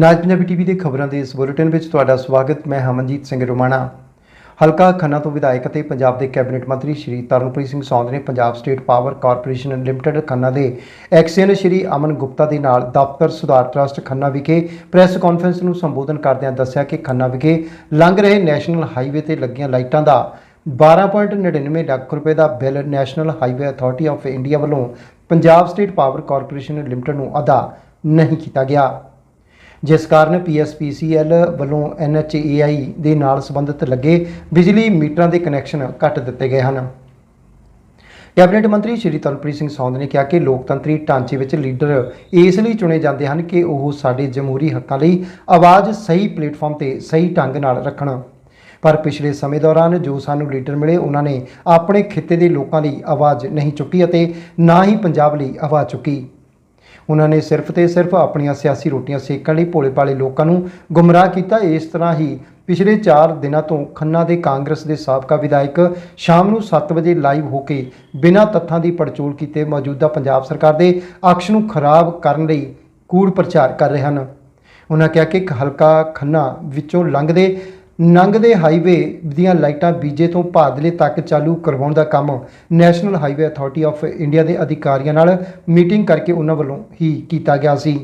ਨਾਜ Punjabi TV ਦੇ ਖਬਰਾਂ ਦੇ ਇਸ ਬੁਲੇਟਿਨ ਵਿੱਚ ਤੁਹਾਡਾ ਸਵਾਗਤ। ਮੈਂ ਹਮਨਜੀਤ ਸਿੰਘ ਰੋਮਾਣਾ। ਹਲਕਾ ਖੰਨਾ ਤੋਂ ਵਿਧਾਇਕ ਅਤੇ ਪੰਜਾਬ ਦੇ ਕੈਬਨਿਟ ਮੰਤਰੀ ਸ਼੍ਰੀ ਤਰਨਪ੍ਰੀਤ ਸਿੰਘ ਸੌਂਦ ਨੇ Punjab state power corporation limited Khanna ਦੇ ਐਕਸੀਅਨ ਸ਼੍ਰੀ ਅਮਨ ਗੁਪਤਾ ਦੇ ਨਾਲ ਦਫ਼ਤਰ ਸੁਧਾਰ ਟਰਸਟ ਖੰਨਾ ਵਿਖੇ ਪ੍ਰੈਸ ਕਾਨਫਰੰਸ ਨੂੰ ਸੰਬੋਧਨ ਕਰਦਿਆਂ ਦੱਸਿਆ ਕਿ ਖੰਨਾ ਵਿਖੇ ਲੰਘ ਰਹੇ ਨੈਸ਼ਨਲ ਹਾਈਵੇ ਤੇ ਲੱਗੀਆਂ ਲਾਈਟਾਂ ਦਾ 12.99 ਲੱਖ ਰੁਪਏ ਦਾ bill national highway authority of India ਵੱਲੋਂ Punjab state power corporation limited ਨੂੰ ਅਦਾ ਨਹੀਂ ਕੀਤਾ ਗਿਆ। ਜਿਸ ਕਾਰਨ ਪੀਐਸਪੀਸੀਐਲ ਵੱਲੋਂ ਐਨਐਚਏਆਈ ਦੇ ਨਾਲ ਸੰਬੰਧਿਤ ਲੱਗੇ ਬਿਜਲੀ ਮੀਟਰਾਂ ਦੇ ਕਨੈਕਸ਼ਨ ਕੱਟ ਦਿੱਤੇ ਗਏ ਹਨ। ਕੈਬਨਿਟ ਮੰਤਰੀ ਸ਼੍ਰੀ ਤਰਨਪ੍ਰੀਤ ਸਿੰਘ ਸੌਂਦ ਨੇ ਕਿਹਾ ਕਿ ਲੋਕਤੰਤਰੀ ਢਾਂਚੇ ਵਿੱਚ ਲੀਡਰ ਇਸ ਲਈ ਚੁਣੇ ਜਾਂਦੇ ਹਨ ਕਿ ਉਹ ਸਾਡੇ ਜਮਹੂਰੀ ਹੱਕਾਂ ਲਈ ਆਵਾਜ਼ ਸਹੀ ਪਲੇਟਫਾਰਮ ਤੇ ਸਹੀ ਢੰਗ ਨਾਲ ਰੱਖਣ। ਪਰ ਪਿਛਲੇ ਸਮੇਂ ਦੌਰਾਨ ਜੋ ਸਾਨੂੰ ਲੀਡਰ ਮਿਲੇ, ਉਹਨਾਂ ਨੇ ਆਪਣੇ ਖਿੱਤੇ ਦੇ ਲੋਕਾਂ ਲਈ ਆਵਾਜ਼ ਨਹੀਂ ਚੁੱਕੀ ਅਤੇ ਨਾ ਹੀ ਪੰਜਾਬ ਲਈ ਆਵਾਜ਼ ਚੁੱਕੀ। ਉਹਨਾਂ ਨੇ ਸਿਰਫ ਤੇ ਸਿਰਫ ਆਪਣੀਆਂ ਸਿਆਸੀ ਰੋਟੀਆਂ ਸੇਕਣ ਲਈ ਭੋਲੇ-ਭਾਲੇ ਲੋਕਾਂ ਨੂੰ ਗੁੰਮਰਾਹ ਕੀਤਾ। ਇਸ ਤਰ੍ਹਾਂ ਹੀ ਪਿਛਲੇ 4 ਦਿਨਾਂ ਤੋਂ ਖੰਨਾ ਦੇ ਕਾਂਗਰਸ ਦੇ ਸਾਬਕਾ ਵਿਧਾਇਕ ਸ਼ਾਮ ਨੂੰ 7 ਵਜੇ ਲਾਈਵ ਹੋ ਕੇ ਬਿਨਾਂ ਤੱਥਾਂ ਦੀ ਪੜਚੋਲ ਕੀਤੇ ਮੌਜੂਦਾ ਪੰਜਾਬ ਸਰਕਾਰ ਦੇ ਅਕਸ਼ ਨੂੰ ਖਰਾਬ ਕਰਨ ਲਈ ਕੂੜ ਪ੍ਰਚਾਰ ਕਰ ਰਹੇ ਹਨ। ਉਹਨਾਂ ਕਿਹਾ ਕਿ ਹਲਕਾ ਖੰਨਾ ਵਿੱਚੋਂ ਲੰਘਦੇ ਨੰਗਦੇ ਹਾਈਵੇ ਦੀਆਂ ਲਾਈਟਾਂ ਬੀਜੇ ਤੋਂ ਭਾਦਲੇ ਤੱਕ ਚਾਲੂ ਕਰਵਾਉਣ ਦਾ ਕੰਮ national highway authority of India ਦੇ ਅਧਿਕਾਰੀਆਂ ਨਾਲ ਮੀਟਿੰਗ ਕਰਕੇ ਉਹਨਾਂ ਵੱਲੋਂ ਹੀ ਕੀਤਾ ਗਿਆ ਸੀ।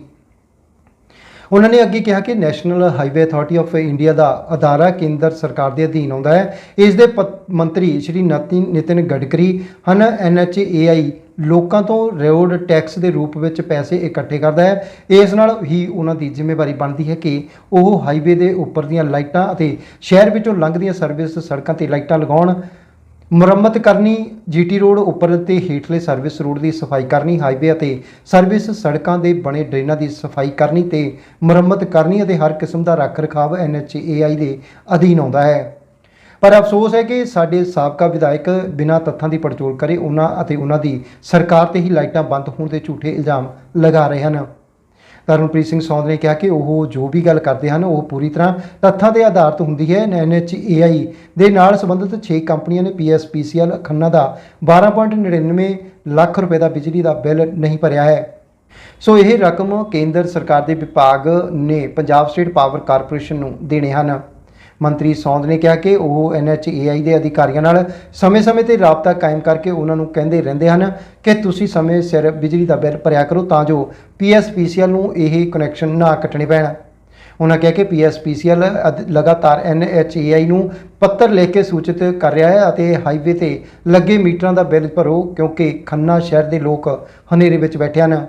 ਉਹਨਾਂ ਨੇ ਅੱਗੇ ਕਿਹਾ ਕਿ national highway authority of India ਦਾ ਅਦਾਰਾ ਕੇਂਦਰ ਸਰਕਾਰ ਦੇ ਅਧੀਨ ਆਉਂਦਾ ਹੈ। ਇਸ ਦੇ ਪਤ- ਮੰਤਰੀ ਸ਼੍ਰੀ ਨਤੀ- ਨਿਤਿਨ ਗਡਕਰੀ ਹਨ। ਐਨਐਚਏਆਈ ਲੋਕਾਂ ਤੋਂ ਰੋਡ ਟੈਕਸ ਦੇ ਰੂਪ ਵਿੱਚ ਪੈਸੇ ਇਕੱਠੇ ਕਰਦਾ ਹੈ। ਇਸ ਨਾਲ ਹੀ ਉਹਨਾਂ ਦੀ ਜ਼ਿੰਮੇਵਾਰੀ ਬਣਦੀ ਹੈ ਕਿ ਉਹ ਹਾਈਵੇ ਦੇ ਉੱਪਰ ਦੀਆਂ ਲਾਈਟਾਂ ਅਤੇ ਸ਼ਹਿਰ ਵਿੱਚੋਂ ਲੰਘਦੀਆਂ ਸਰਵਿਸ ਸੜਕਾਂ ਤੇ ਲਾਈਟਾਂ ਲਗਾਉਣ। ਮੁਰੰਮਤ ਕਰਨੀ, ਜੀਟੀ ਰੋਡ ਉੱਪਰ ਤੇ ਹੇਠਲੇ ਸਰਵਿਸ ਰੋਡ ਦੀ ਸਫ਼ਾਈ ਕਰਨੀ, ਹਾਈਵੇ ਅਤੇ ਸਰਵਿਸ ਸੜਕਾਂ ਦੇ ਬਣੇ ਡਰੇਨਾਂ ਦੀ ਸਫ਼ਾਈ ਕਰਨੀ ਤੇ ਮੁਰੰਮਤ ਕਰਨੀ ਅਤੇ ਹਰ ਕਿਸਮ ਦਾ ਰੱਖ ਰਖਾਵ ਐਨਐਚਏਆਈ ਦੇ ਅਧੀਨ ਆਉਂਦਾ ਹੈ। ਪਰ ਅਫਸੋਸ ਹੈ ਕਿ ਸਾਡੇ ਸਾਬਕਾ ਵਿਧਾਇਕ ਬਿਨਾਂ ਤੱਥਾਂ ਦੀ ਪੜਚੋਲ ਕਰੇ, ਉਹਨਾਂ ਅਤੇ ਉਹਨਾਂ ਦੀ ਸਰਕਾਰ ਤੇ ਹੀ ਲਾਈਟਾਂ ਬੰਦ ਹੋਣ ਦੇ ਝੂਠੇ ਇਲਜ਼ਾਮ ਲਗਾ ਰਹੇ ਹਨ। ਤਰਨਪ੍ਰੀਤ ਸਿੰਘ ਸੌਂਦ ਨੇ ਕਿਹਾ ਕਿ ਉਹ ਜੋ ਵੀ ਗੱਲ ਕਰਦੇ ਹਨ, ਉਹ ਪੂਰੀ ਤਰ੍ਹਾਂ ਤੱਥਾਂ ਦੇ ਆਧਾਰਿਤ ਹੁੰਦੀ ਹੈ। ਐਨਐਚਏਆਈ ਦੇ ਨਾਲ ਸੰਬੰਧਿਤ 6 ਕੰਪਨੀਆਂ ਨੇ ਪੀਐਸਪੀਸੀਐਲ ਖੰਨਾ ਦਾ 12.99 ਲੱਖ ਰੁਪਏ ਦਾ ਬਿਜਲੀ ਦਾ ਬਿੱਲ ਨਹੀਂ ਭਰਿਆ ਹੈ। ਸੋ ਇਹ ਰਕਮ ਕੇਂਦਰ ਸਰਕਾਰ ਦੇ ਵਿਭਾਗ ਨੇ ਪੰਜਾਬ ਸਟੇਟ ਪਾਵਰ ਕਾਰਪੋਰੇਸ਼ਨ ਨੂੰ ਦੇਣੇ ਹਨ। ਮੰਤਰੀ ਸੌਂਦ ਨੇ ਕਿਹਾ ਕਿ ਉਹ ਐਨਐਚਏਆਈ ਦੇ ਅਧਿਕਾਰੀਆਂ ਨਾਲ ਸਮੇਂ-ਸਮੇਂ ਤੇ ਰਾਬਤਾ ਕਾਇਮ ਕਰਕੇ ਉਹਨਾਂ ਨੂੰ ਕਹਿੰਦੇ ਰਹਿੰਦੇ ਹਨ ਕਿ ਤੁਸੀਂ ਸਮੇਂ ਸਿਰ ਬਿਜਲੀ ਦਾ ਬਿੱਲ ਭਰਿਆ ਕਰੋ ਤਾਂ ਜੋ ਪੀਐਸਪੀਸੀਐਲ ਨੂੰ ਇਹ ਕਨੈਕਸ਼ਨ ਨਾ ਕੱਟਣੇ ਪੈਣ। ਉਹਨਾਂ ਕਿਹਾ ਕਿ ਪੀਐਸਪੀਸੀਐਲ ਲਗਾਤਾਰ ਐਨਐਚਏਆਈ ਨੂੰ ਪੱਤਰ ਲਿਖ ਕੇ ਸੂਚਿਤ ਕਰ ਰਿਹਾ ਹੈ ਅਤੇ ਹਾਈਵੇ ਤੇ ਲੱਗੇ ਮੀਟਰਾਂ ਦਾ ਬਿੱਲ ਭਰੋ ਕਿਉਂਕਿ ਖੰਨਾ ਸ਼ਹਿਰ ਦੇ ਲੋਕ ਹਨੇਰੇ ਵਿੱਚ ਬੈਠੇ ਹਨ।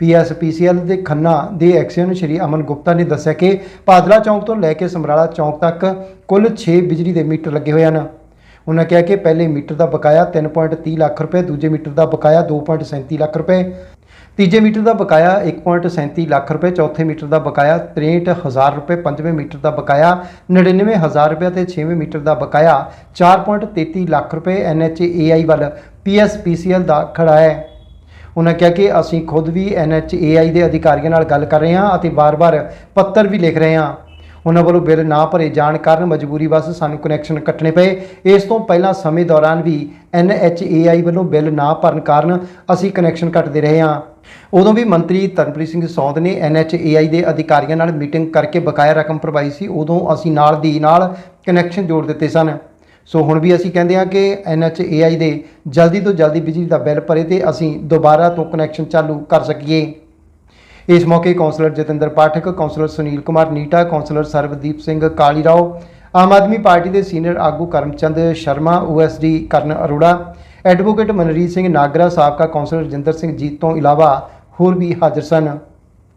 ਪੀਐਸਪੀਸੀਐਲ ਦੇ ਖੰਨਾ ਦੇ ਐਕਸੀਅਨ ਸ਼੍ਰੀ ਅਮਨ ਗੁਪਤਾ ਨੇ ਦੱਸਿਆ ਕਿ ਪਾਦਲਾ ਚੌਂਕ ਤੋਂ ਲੈ ਕੇ ਸਮਰਾਲਾ ਚੌਂਕ ਤੱਕ ਕੁੱਲ 6 ਬਿਜਲੀ ਦੇ ਮੀਟਰ ਲੱਗੇ ਹੋਏ ਹਨ। ਉਹਨਾਂ ਕਿਹਾ ਕਿ ਪਹਿਲੇ ਮੀਟਰ ਦਾ ਬਕਾਇਆ 3.30 ਲੱਖ ਰੁਪਏ, ਦੂਜੇ ਮੀਟਰ ਦਾ ਬਕਾਇਆ 2.37 ਲੱਖ ਰੁਪਏ, ਤੀਜੇ ਮੀਟਰ ਦਾ ਬਕਾਇਆ 1.37 ਲੱਖ ਰੁਪਏ, ਚੌਥੇ ਮੀਟਰ ਦਾ ਬਕਾਇਆ 63000 ਰੁਪਏ, ਪੰਜਵੇਂ ਮੀਟਰ ਦਾ ਬਕਾਇਆ 99000 ਰੁਪਏ ਤੇ ਛੇਵੇਂ ਮੀਟਰ ਦਾ ਬਕਾਇਆ 4.33 ਲੱਖ ਰੁਪਏ ਐਨਐਚਏਆਈ ਵੱਲ ਪੀਐਸਪੀਸੀਐਲ ਦਾ ਖੜਾ ਹੈ। ਉਹਨਾਂ ਕਿਹਾ ਕਿ ਅਸੀਂ ਖੁਦ ਵੀ ਐਨਐਚਏਆਈ ਦੇ ਅਧਿਕਾਰੀਆਂ ਨਾਲ ਗੱਲ ਕਰ ਰਹੇ ਹਾਂ ਅਤੇ ਵਾਰ ਵਾਰ ਪੱਤਰ ਵੀ ਲਿਖ ਰਹੇ ਹਾਂ। ਉਹਨਾਂ ਵੱਲੋਂ ਬਿੱਲ ਨਾ ਭਰੇ ਜਾਣ ਕਾਰਨ ਮਜਬੂਰੀ ਵਸ ਸਾਨੂੰ ਕਨੈਕਸ਼ਨ ਕੱਟਣੇ ਪਏ। ਇਸ ਤੋਂ ਪਹਿਲਾਂ ਸਮੇਂ ਦੌਰਾਨ ਵੀ ਐਨਐਚਏਆਈ ਵੱਲੋਂ ਬਿੱਲ ਨਾ ਭਰਨ ਕਾਰਨ ਅਸੀਂ ਕਨੈਕਸ਼ਨ ਕੱਟਦੇ ਰਹੇ ਹਾਂ। ਉਦੋਂ ਵੀ ਮੰਤਰੀ ਤਰਨਪ੍ਰੀਤ ਸਿੰਘ ਸੌਂਦ ਨੇ ਐਨਐਚਏਆਈ ਦੇ ਅਧਿਕਾਰੀਆਂ ਨਾਲ ਮੀਟਿੰਗ ਕਰਕੇ ਬਕਾਇਆ ਰਕਮ ਭਰਵਾਈ ਸੀ। ਉਦੋਂ ਅਸੀਂ ਨਾਲ ਦੀ ਨਾਲ ਕਨੈਕਸ਼ਨ ਜੋੜ ਦਿੱਤੇ ਸਨ। ਸੋ ਹੁਣ ਵੀ ਅਸੀਂ ਕਹਿੰਦੇ ਹਾਂ ਕਿ ਐਨਐਚਏਆਈ ਦੇ ਜਲਦੀ ਤੋਂ ਜਲਦੀ ਬਿਜਲੀ ਦਾ ਬਿੱਲ ਭਰੇ ਤੇ ਅਸੀਂ ਦੁਬਾਰਾ ਤੋਂ ਕਨੈਕਸ਼ਨ ਚਾਲੂ ਕਰ ਸਕੀਏ। ਇਸ ਮੌਕੇ councillor Jatinder Pathak, councillor Sunil Kumar Neeta, councillor Sarabdeep Singh Kali Rao Aam Aadmi party ਦੇ ਸੀਨੀਅਰ ਆਗੂ ਕਰਮਚੰਦ ਸ਼ਰਮਾ ਓਐਸਡੀ ਕਰਨ ਅਰੋੜਾ, ਐਡਵੋਕੇਟ ਮਨਰੀਤ ਸਿੰਘ ਨਾਗਰਾ, ਸਾਬਕਾ ਕੌਂਸਲਰ ਰਜਿੰਦਰ ਸਿੰਘ ਜੀਤ ਤੋਂ ਇਲਾਵਾ ਹੋਰ ਵੀ ਹਾਜ਼ਰ ਸਨ।